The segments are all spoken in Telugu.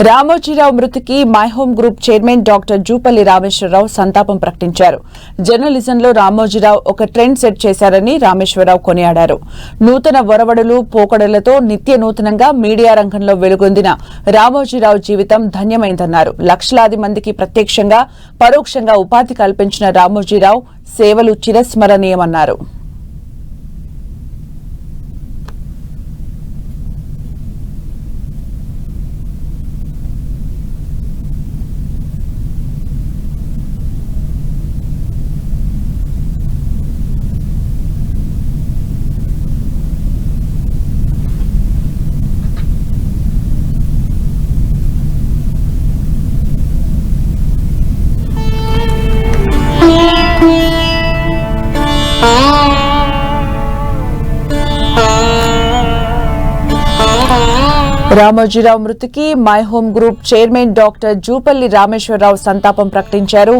రామోజీరావు మృతికి my home group chairman doctor Jupally Rameshwara Rao సంతాపం ప్రకటించారు. జర్నలిజంలో రామోజీరావు ఒక ట్రెండ్ సెట్ చేశారని రామేశ్వరరావు కొనియాడారు. నూతన ఒరవడులు పోకడలతో నిత్య నూతనంగా మీడియా రంగంలో వెలుగొందిన రామోజీరావు జీవితం ధన్యమైందన్నారు. లక్షలాది మందికి ప్రత్యక్షంగా పరోక్షంగా ఉపాధి కల్పించిన రామోజీరావు సేవలు చిరస్మరణీయమన్నారు. రామోజీరావు మృతికి my home group chairman doctor Jupally Rameshwara Rao సంతాపం ప్రకటించారు.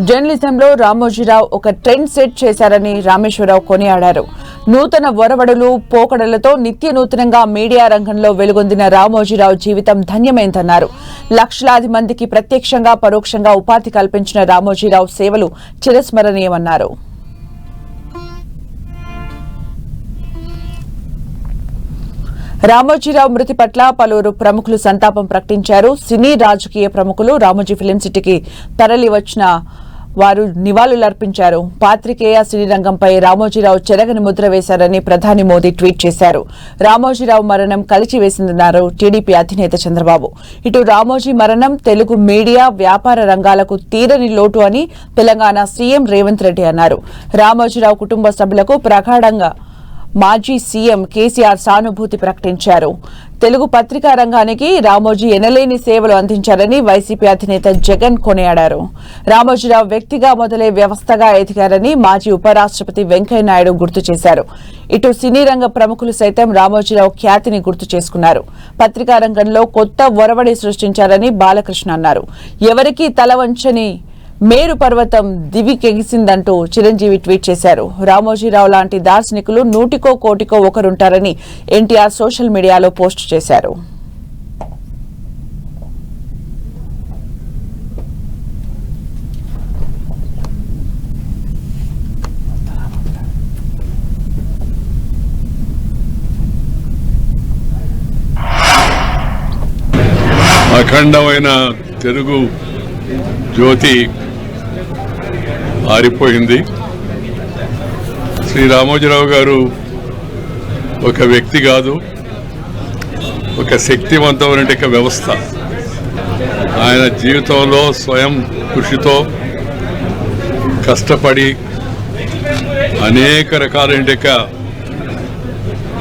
జర్నలిజంలో రామోజీరావు ఒక ట్రెండ్ సెట్ చేశారని రామేశ్వరరావు కొనియాడారు. నూతన ఒరవడులు పోకడలతో నిత్య నూతనంగా మీడియా రంగంలో వెలుగొందిన రామోజీరావు జీవితం ధన్యమైందన్నారు. లక్షలాది మందికి ప్రత్యక్షంగా పరోక్షంగా ఉపాధి కల్పించిన రామోజీరావు సేవలు చిరస్మరణీయమన్నారు. రామోజీరావు మృతి పట్ల పలువురు ప్రముఖులు సంతాపం ప్రకటించారు. సినీ రాజకీయ ప్రముఖులు రామోజీ ఫిలిం సిటీకి తరలివచ్చిన వారు నివాళులర్పించారు పాత్రికేయ సినీ రంగంపై రామోజీరావు చెరగని ముద్ర వేశారని ప్రధాని మోదీ ట్వీట్ చేశారు. రామోజీరావు మరణం కలిచివేసిందన్నారు టీడీపీ అధినేత చంద్రబాబు. ఇటు రామోజీ మరణం తెలుగు మీడియా వ్యాపార రంగాలకు తీరని లోటు అని తెలంగాణ సీఎం రేవంత్ రెడ్డి అన్నారు. రామోజీరావు కుటుంబ సభ్యులకు ప్రగాఢంగా మాజీ సీఎం కేసీఆర్ సానుభూతి ప్రకటించారు. తెలుగు పత్రికా రంగానికి రామోజీ ఎనలేని సేవలు అందించారని వైసీపీ అధినేత జగన్ కొనియాడారు. రామోజీరావు వ్యక్తిగా మొదలై వ్యవస్థగా ఎదిగారని మాజీ ఉపరాష్ట్రపతి వెంకయ్యనాయుడు గుర్తు చేశారు. ఇటు సినీ రంగ ప్రముఖులు సైతం రామోజీరావు ఖ్యాతిని గుర్తు చేసుకున్నారు. పత్రికా రంగంలో కొత్త ఒరవడి సృష్టించారని బాలకృష్ణ అన్నారు. ఎవరికీ తల వంచని మేరు పర్వతం దివికెగిసిందంటూ చిరంజీవి ట్వీట్ చేశారు. రామోజీరావు లాంటి దార్శనికులు నూటికో కోటికో ఒకరుంటారని ఎన్టీఆర్ సోషల్ మీడియాలో పోస్టు చేశారు. అఖండమైన తెలుగు జ్యోతి ఆరిపోయింది శ్రీ రామోజీరావు గారు ఒక వ్యక్తి కాదు ఒక శక్తివంతమైన ఒక వ్యవస్థ. ఆయన జీవితంలో స్వయం కృషితో కష్టపడి అనేక రకాలైన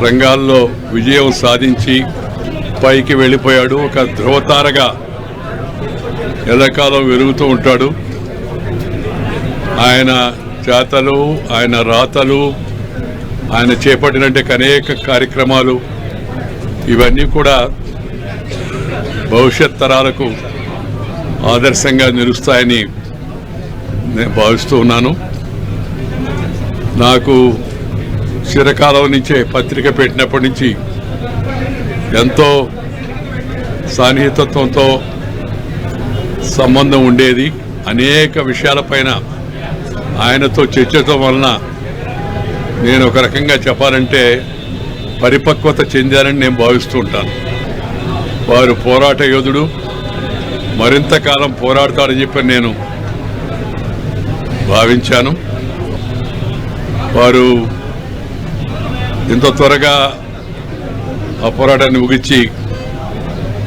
రంగాల్లో విజయం సాధించి పైకి వెళ్ళిపోయాడు. ఒక ధృవతారగా ఎల్లకాలం వెలుగుతూ ఉంటాడు. ఆయన చేతలు ఆయన రాతలు ఆయన చేపట్టినటువంటి అనేక కార్యక్రమాలు ఇవన్నీ కూడా భవిష్యత్ తరాలకు ఆదర్శంగా నిలుస్తాయని నేను భావిస్తూ ఉన్నాను. నాకు చిరకాలం నుంచే పత్రిక పెట్టినప్పటి నుంచి ఎంతో సాన్నిహితత్వంతో సంబంధం ఉండేది. అనేక విషయాలపైన ఆయనతో చర్చడం వలన నేను ఒక రకంగా చెప్పాలంటే పరిపక్వత చెందానని నేను భావిస్తూ ఉంటాను. వారు పోరాట యోధుడు మరింత కాలం పోరాడతాడని చెప్పి నేను భావించాను. వారు ఇంత త్వరగా ఆ పోరాటాన్ని ముగించి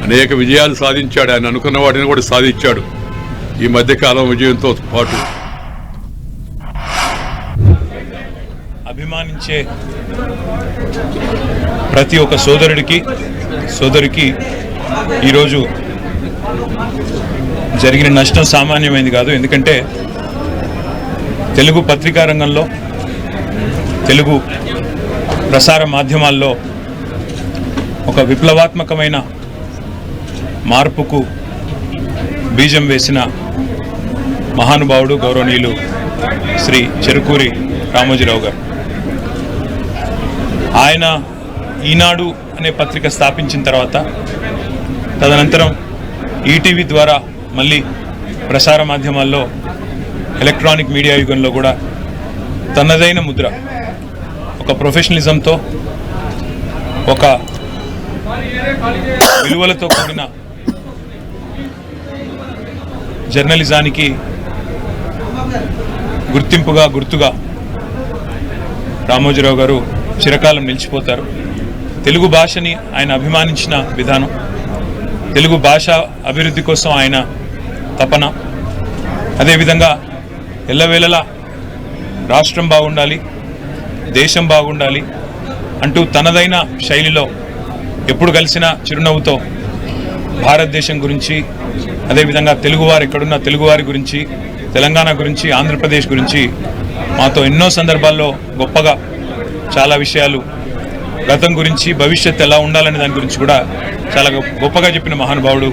అనేక విజయాలు సాధించాడు. ఆయన అనుకున్న వాటిని కూడా సాధించాడు. ఈ మధ్యకాలం విజయంతో పాటు అభిమానించే ప్రతి ఒక్క సోదరుడికి సోదరికి ఈరోజు జరిగిన నష్టం సామాన్యమైంది కాదు. ఎందుకంటే తెలుగు పత్రికా రంగంలో తెలుగు ప్రసార మాధ్యమాల్లో ఒక విప్లవాత్మకమైన మార్పుకు బీజం వేసిన మహానుభావుడు గౌరవనీయులు శ్రీ చెరుకూరి రామోజీరావు గారు. ఆయన ఈనాడు అనే పత్రిక స్థాపించిన తర్వాత తదనంతరం ఈటీవీ ద్వారా మళ్ళీ ప్రసార మాధ్యమాల్లో ఎలక్ట్రానిక్ మీడియా యుగంలో కూడా తనదైన ముద్ర ఒక ప్రొఫెషనలిజంతో ఒక విలువలతో కూడిన జర్నలిజానికి గుర్తింపుగా గుర్తుగా రామోజీరావు గారు చిరకాలం నిలిచిపోతారు. తెలుగు భాషని ఆయన అభిమానించిన విధానం. తెలుగు భాష అభివృద్ధి కోసం ఆయన తపన. అదేవిధంగా ఎల్లవేళలా రాష్ట్రం బాగుండాలి దేశం బాగుండాలి అంటూ తనదైన శైలిలో ఎప్పుడు కలిసిన చిరునవ్వుతో భారతదేశం గురించి అదేవిధంగా తెలుగువారు ఎక్కడున్న తెలుగువారి గురించి తెలంగాణ గురించి ఆంధ్రప్రదేశ్ గురించి మాతో ఎన్నో సందర్భాల్లో గొప్పగా చాలా విషయాలు గతం గురించి భవిష్యత్ ఎలా ఉండాలనే దాని గురించి కూడా చాలా గొప్పగా చెప్పిన మహానుభావుడు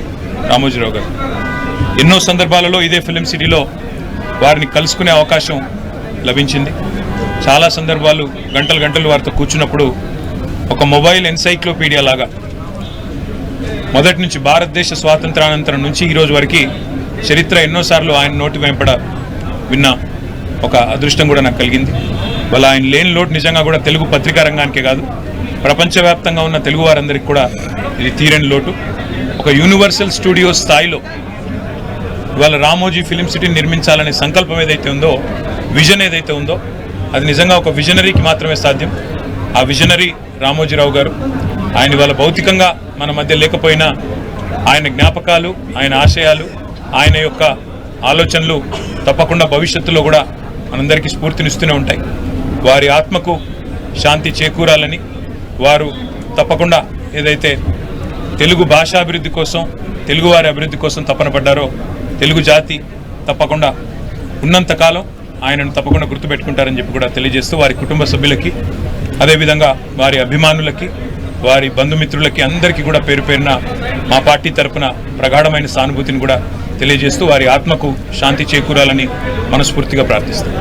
రామోజీరావు గారు. ఎన్నో సందర్భాలలో ఇదే ఫిలిం సిటీలో వారిని కలుసుకునే అవకాశం లభించింది. చాలా సందర్భాలు గంటలు గంటలు వారితో కూర్చున్నప్పుడు ఒక మొబైల్ ఎన్సైక్లోపీడియా లాగా మొదటి నుంచి భారతదేశ స్వాతంత్రానంతరం నుంచి ఈరోజు వరకు చరిత్ర ఎన్నోసార్లు ఆయన నోటి వెంపడ విన్న ఒక అదృష్టం కూడా నాకు కలిగింది. వాళ్ళ ఆయన లేని లోటు నిజంగా కూడా తెలుగు పత్రికా రంగానికే కాదు. ప్రపంచవ్యాప్తంగా ఉన్న తెలుగు వారందరికీ కూడా ఇది తీరని లోటు. ఒక యూనివర్సల్ స్టూడియో స్థాయిలో ఇవాళ రామోజీ ఫిలిం సిటీని నిర్మించాలనే సంకల్పం ఏదైతే ఉందో విజన్ ఏదైతే ఉందో అది నిజంగా ఒక విజనరీకి మాత్రమే సాధ్యం. ఆ విజనరీ రామోజీరావు గారు ఆయన ఇవాళ భౌతికంగా మన మధ్య లేకపోయినా ఆయన జ్ఞాపకాలు ఆయన ఆశయాలు ఆయన యొక్క ఆలోచనలు తప్పకుండా భవిష్యత్తులో కూడా మనందరికీ స్ఫూర్తినిస్తూనే ఉంటాయి. వారి ఆత్మకు శాంతి చేకూరాలని వారు తప్పకుండా ఏదైతే తెలుగు భాషాభివృద్ధి కోసం తెలుగువారి అభివృద్ధి కోసం తపన పడ్డారో తెలుగు జాతి తప్పకుండా ఉన్నంతకాలం ఆయనను తప్పకుండా గుర్తుపెట్టుకుంటారని చెప్పి కూడా తెలియజేస్తూ వారి కుటుంబ సభ్యులకి అదేవిధంగా వారి అభిమానులకి వారి బంధుమిత్రులకి అందరికీ కూడా పేరు పేరున మా పార్టీ తరపున ప్రగాఢమైన సానుభూతిని కూడా తెలియజేస్తూ వారి ఆత్మకు శాంతి చేకూరాలని మనస్ఫూర్తిగా ప్రార్థిస్తాం